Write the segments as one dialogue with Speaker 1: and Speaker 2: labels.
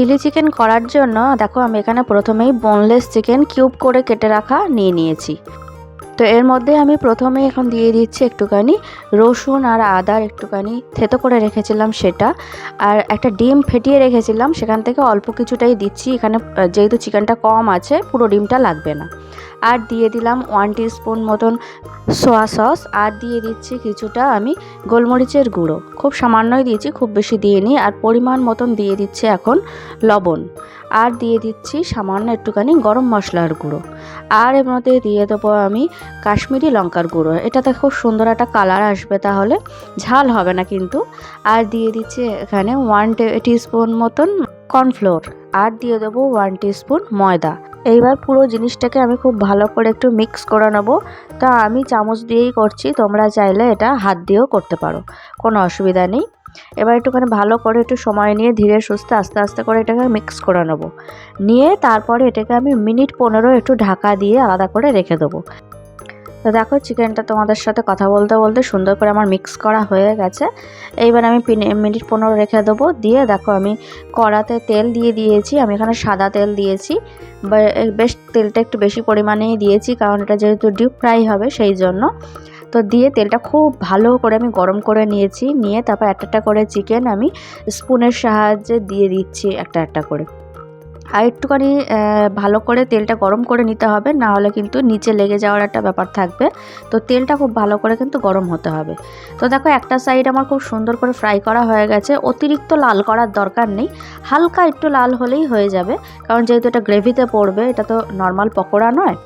Speaker 1: Chilli chicken করার জন্য, দেখো আমি এখানে প্রথমেই বোনলেস চিকেন কিউব করে কেটে রাখা নিয়ে নিয়েছি। তো এর মধ্যে আমি প্রথমে এখন দিয়ে দিচ্ছি একটুখানি রসুন আর আদার একটুখানি থেতো করে রেখেছিলাম সেটা। আর একটা ডিম ফেটিয়ে রেখেছিলাম, সেখান থেকে অল্প কিছুটাই দিচ্ছি। এখানে যেহেতু চিকেনটা কম আছে, পুরো ডিমটা লাগবে না। আর দিয়ে দিলাম ওয়ান স্পুন মতন সোয়া সস আর দিয়ে দিচ্ছি কিছুটা আমি গোলমরিচের গুঁড়ো। খুব সামান্যই দিয়েছি, খুব বেশি দিইনি, আর পরিমাণ মতন দিয়ে দিচ্ছি এখন লবণ। আর দিয়ে দিচ্ছি সামান্য একটুখানি গরম মশলার গুঁড়ো। আর এর মধ্যে দিয়ে দেবো আমি কাশ্মীরি লঙ্কার গুঁড়ো। এটাতে খুব সুন্দর একটা কালার আসবে তাহলে। ঝাল হবে না কিন্তু। আর দিয়ে দিচ্ছি এখানে ওয়ান স্পুন মতন কর্নফ্লোর আর দিয়ে দেবো ওয়ান স্পুন ময়দা। এইবার পুরো জিনিসটাকে আমি খুব ভালো করে একটু মিক্স করে নেব। তা আমি চামচ দিয়েই করছি, তোমরা চাইলে এটা হাত দিয়েও করতে পারো। কোনো অসুবিধা নেই। এবার একটুখানি ভালো করে একটু সময় নিয়ে ধীরে সুস্থে আস্তে আস্তে করে এটাকে মিক্স করে নেব। নিয়ে তারপরে এটাকে আমি মিনিট পনেরো একটু ঢাকা দিয়ে আলাদা করে রেখে দেবো। তো দেখো চিকেনটা তোমাদের সাথে কথা বলতে বলতে সুন্দর করে আমার মিক্স করা হয়ে গেছে। এইবার আমি মিনিট পনেরো রেখে দেবো। দিয়ে দেখো আমি কড়াতে তেল দিয়ে দিয়েছি। আমি এখানে সাদা তেল দিয়েছি। বেশ তেলটা একটু বেশি পরিমাণেই দিয়েছি, কারণ এটা যেহেতু ডিপ ফ্রাই হবে সেই জন্য। তো দিয়ে তেলটা খুব ভালো করে আমি গরম করে নিয়েছি। নিয়ে তারপর একটা একটা করে চিকেন আমি স্পুনের সাহায্যে দিয়ে দিচ্ছি একটা একটা করে। আর একটুখানি ভালো করে তেলটা গরম করে নিতে হবে, না হলে কিন্তু নিচে লেগে যাওয়ার একটা ব্যাপার থাকবে। তো তেলটা খুব ভালো করে কিন্তু গরম হতে হবে। তো দেখো একটা সাইড আমার খুব সুন্দর করে ফ্রাই করা হয়ে গেছে। অতিরিক্ত লাল করার দরকার নেই। হালকা একটু লাল হলেই হয়ে যাবে। কারণ যেহেতু এটা গ্রেভিতে পড়বে, এটা তো নর্মাল পকোড়া নয়।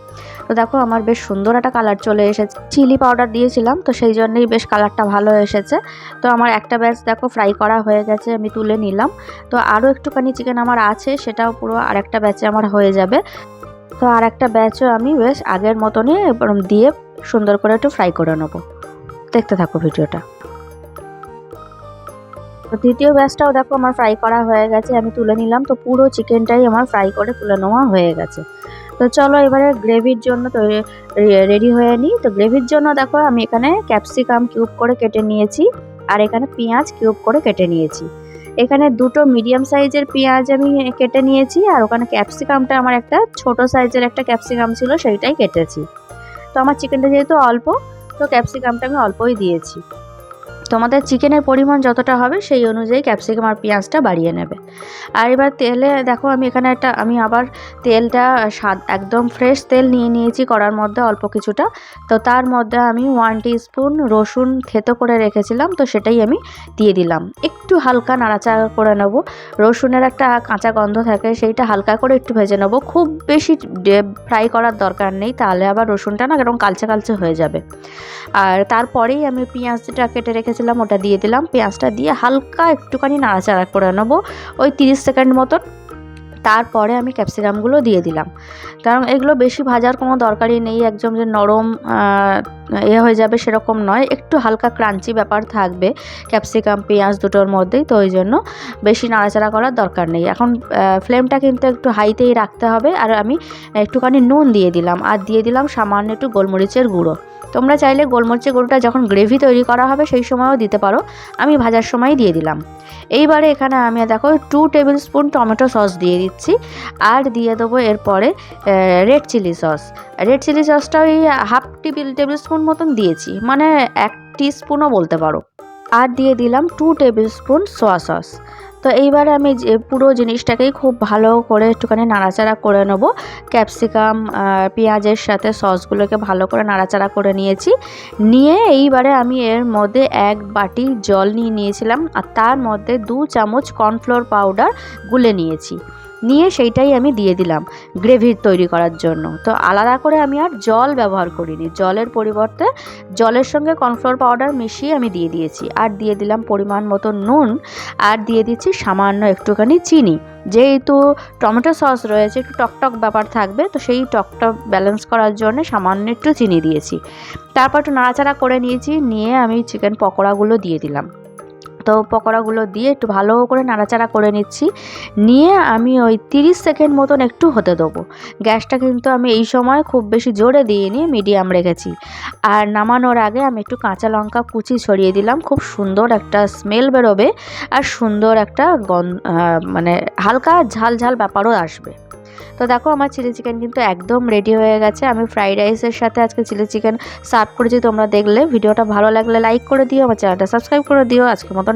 Speaker 1: তো দেখো আমার বেশ সুন্দর একটা কালার চলে এসেছে। চিলি পাউডার দিয়েছিলাম, তো সেই জন্যই বেশ কালারটা ভালো এসেছে। তো আমার একটা ব্যাচ দেখো ফ্রাই করা হয়ে গেছে, আমি তুলে নিলাম। তো আরও একটুখানি চিকেন আমার আছে, সেটাও পুরো আরেকটা ব্যাচে আমার হয়ে যাবে। তো আর একটা ব্যাচও আমি বেশ আগের মতনই দিয়ে সুন্দর করে একটু ফ্রাই করে নেব। দেখতে থাকো ভিডিওটা। দ্বিতীয় ব্যাচটাও দেখো আমার ফ্রাই করা হয়ে গেছে, আমি তুলে নিলাম। তো পুরো চিকেনটাই আমার ফ্রাই করে তুলে নেওয়া হয়ে গেছে। তো চলো এবারে গ্রেভির জন্য তো রেডি হয়ে নিই। তো গ্রেভির জন্য দেখো আমি এখানে ক্যাপসিকাম কিউব করে কেটে নিয়েছি আর এখানে পেঁয়াজ কিউব করে কেটে নিয়েছি। এখানে দুটো মিডিয়াম সাইজের পেঁয়াজ আমি কেটে নিয়েছি আর ওখানে ক্যাপসিকামটা আমার একটা ছোট সাইজের একটা ক্যাপসিকাম ছিল সেইটাই কেটেছি। তো আমার চিকেনটা যেহেতু অল্প, তো ক্যাপসিকামটা আমি অল্পই দিয়েছি। তোমাদের চিকেনের পরিমাণ যতটা হবে সেই অনুযায়ী ক্যাপসিকাম আর পেঁয়াজটা বাড়িয়ে নেবে। আর এবার তেলে দেখো আমি এখানে একটা, আমি আবার তেলটা স্বাদ, একদম ফ্রেশ তেল নিয়ে নিয়েছি করার মধ্যে অল্প কিছুটা। তো তার মধ্যে আমি ওয়ান স্পুন রসুন থেতো করে রেখেছিলাম, তো সেটাই আমি দিয়ে দিলাম। একটু হালকা নাড়াচাড়া করে নেব। রসুনের একটা কাঁচা গন্ধ থাকে, সেইটা হালকা করে একটু ভেজে নেব। খুব বেশি ফ্রাই করার দরকার নেই, তাহলে আবার রসুনটা না এরকম কালচে কালচে হয়ে যাবে। আর তারপরেই আমি পেঁয়াজটা কেটে রেখেছিলাম ওটা দিয়ে দিলাম। পেঁয়াজটা দিয়ে হালকা একটুখানি নাড়াচাড়া করে নেব, ওই তিরিশ সেকেন্ড মতন। তারপরে আমি ক্যাপসিকামগুলো দিয়ে দিলাম। কারণ এগুলো বেশি ভাজার কোনো দরকারই নেই, একদম যে নরম এ হয়ে যাবে সেরকম নয়। একটু হালকা ক্রাঞ্চি ব্যাপার থাকবে, ক্যাপসিকাম, পেঁয়াজ দুটোর মধ্যেই, তো ওই জন্য বেশি নাড়াচাড়া করার দরকার নেই। এখন ফ্লেমটা কিন্তু একটু হাইতেই রাখতে হবে। আর আমি একটুখানি নুন দিয়ে দিলাম। আর দিয়ে দিলাম সামান্য একটু গোলমরিচের গুঁড়ো। তোমরা চাইলে গোলমরিচের গুঁড়োটা যখন গ্রেভি তৈরি করা হবে সেই সময়ও দিতে পারো। আমি ভাজার সময় দিয়ে দিলাম। এইবারে এখানে আমি দেখো two tablespoon tomato sauce দিয়ে দিচ্ছি আর দিয়ে দেবো এরপরে red chilli sauce red chilli সসটা ওই হাফ টেবিল টেবিল স্পুন মতন দিয়েছি। মানে এক স্পুনও বলতে পারো। আর দিয়ে দিলাম two tablespoon soya sauce তো এইবারে আমি যে পুরো জিনিসটাকেই খুব ভালো করে একটুখানি নাড়াচাড়া করে নেব। ক্যাপসিকাম পেঁয়াজের সাথে সসগুলোকে ভালো করে নাড়াচাড়া করে নিয়েছি। নিয়ে এইবারে আমি এর মধ্যে এক বাটি জল নিয়ে নিয়েছিলাম আর তার মধ্যে দু চামচ কর্নফ্লোর পাউডার গুলে নিয়েছি। নিয়ে সেইটাই আমি দিয়ে দিলাম গ্রেভির তৈরি করার জন্য। তো আলাদা করে আমি আর জল ব্যবহার করিনি। জলের পরিবর্তে জলের সঙ্গে কর্নফ্লোর পাউডার মিশিয়ে আমি দিয়ে দিয়েছি। আর দিয়ে দিলাম পরিমাণ মতো নুন। আর দিয়ে দিচ্ছি সামান্য একটুখানি চিনি। যেহেতু টমেটো সস রয়েছে, একটু টকটক ব্যাপার থাকবে, তো সেই টকটক ব্যালেন্স করার জন্য সামান্য একটু চিনি দিয়েছি। তারপর একটু নাড়াচাড়া করে নিয়েছি। নিয়ে আমি চিকেন পকোড়াগুলো দিয়ে দিলাম। তো পকোড়াগুলো দিয়ে একটু ভালো করে নাড়াচাড়া করে নিচ্ছি। নিয়ে আমি ওই 30 সেকেন্ড মতন একটু হতে দেবো। গ্যাসটা কিন্তু আমি এই সময় খুব বেশি জোরে দিইনি, মিডিয়াম রেখেছি। আর নামানোর আগে আমি একটু কাঁচা লঙ্কা কুচি ছড়িয়ে দিলাম। খুব সুন্দর একটা স্মেল বেরোবে আর সুন্দর একটা গন মানে হালকা ঝাল ঝাল ব্যাপারও আসবে। তো দেখো, আমার চিলি চিকেন কিন্তু একদম রেডি হয়ে গেছে। আমি ফ্রাইড রাইসের সাথে আজকে চিলি চিকেন সার্ভ করেছি, তোমরা দেখলে। ভিডিওটা ভালো লাগলে লাইক করে দিও, আমার চ্যানেলটা সাবস্ক্রাইব করে দিও। আজকের মতন